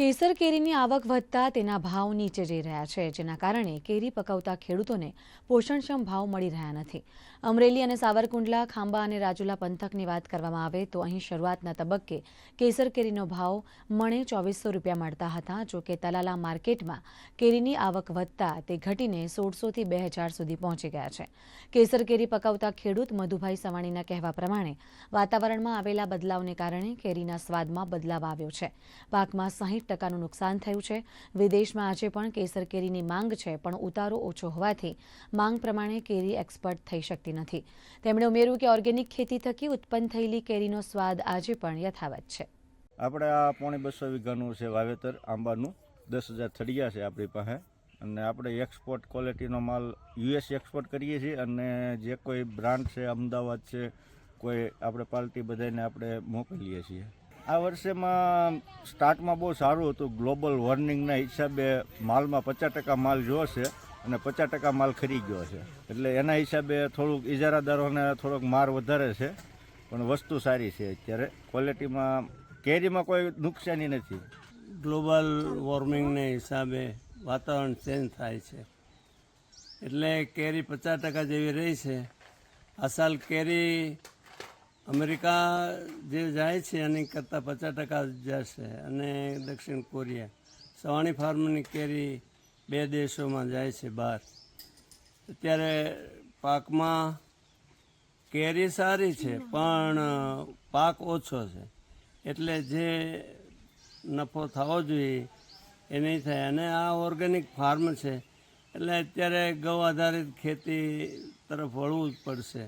કેસર કેરીની આવક વધતા તેના ભાવ નીચે જઈ રહ્યા છે, જેના કારણે કેરી પકવતા ખેડૂતોને પોષણક્ષમ ભાવ મળી રહ્યા નથી. અમરેલી અને સાવરકુંડલા ખાંબા અને રાજુલા પંથકની વાત કરવામાં આવે તો અહીં શરૂઆતના તબક્કે કેસર કેરીનો ભાવ મણે ચોવીસો રૂપિયા મળતા હતા. જો કે તલાલા માર્કેટમાં કેરીની આવક વધતા તે ઘટીને સોળસોથી બે હજાર સુધી પહોંચી ગયા છે. કેસર કેરી પકવતા ખેડૂત મધુભાઈ સવાણીના કહેવા પ્રમાણે વાતાવરણમાં આવેલા બદલાવને કારણે કેરીના સ્વાદમાં બદલાવ આવ્યો છે. પાકમાં સાહીઠ ટકાનું નુકસાન થયું છે. વિદેશમાં આજે પણ કેસર કેરીની માંગ છે, પણ ઉતારો ઓછો હોવાથી માંગ પ્રમાણે કેરી એક્સપર્ટ થઈ શકતી નથી. તેમણે ઉમેર્યું કે ઓર્ગેનિક ખેતી થકી ઉત્પન્ન થયેલી કેરીનો સ્વાદ આજે પણ યથાવત છે. આપણે આ પોણી બસો વીઘાનું છે વાવેતર, આંબાનું. દસ હજાર થડિયા છે આપણી પાસે. અને આપણે એક્સપોર્ટ ક્વોલિટીનો માલ યુએસ એક્સપોર્ટ કરીએ છીએ અને જે કોઈ બ્રાન્ડ છે, અમદાવાદ છે, કોઈ આપણે પાર્ટી બધાને આપણે મોકલીએ છીએ. આ વર્ષેમાં સ્ટાર્ટમાં બહુ સારું હતું. ગ્લોબલ વોર્નિંગના હિસાબે માલમાં પચાસ ટકા માલ જોશે અને પચાસ ટકા માલ ખરી ગયો છે. એટલે એના હિસાબે થોડુંક ઇજારાદારોને થોડોક માર વધારે છે. પણ વસ્તુ સારી છે અત્યારે. ક્વોલિટીમાં કેરીમાં કોઈ નુકસાની નથી. ગ્લોબલ વોર્મિંગને હિસાબે વાતાવરણ ચેન્જ થાય છે. એટલે કેરી પચાસ ટકા જેવી રહી છે. આ સાલ કેરી અમેરિકા જે જાય છે એની કરતાં પચાસ ટકા જશે અને દક્ષિણ કોરિયા. સવાણી ફાર્મની કેરી બે દેશોમાં જાય છે બહાર. અત્યારે પાકમાં કેરી સારી છે, પણ પાક ઓછો છે. એટલે જે નફો થવો જોઈએ એ નહીં થાય. અને આ ઓર્ગેનિક ફાર્મ છે, એટલે અત્યારે ગૌ આધારિત ખેતી તરફ વળવું જ પડશે.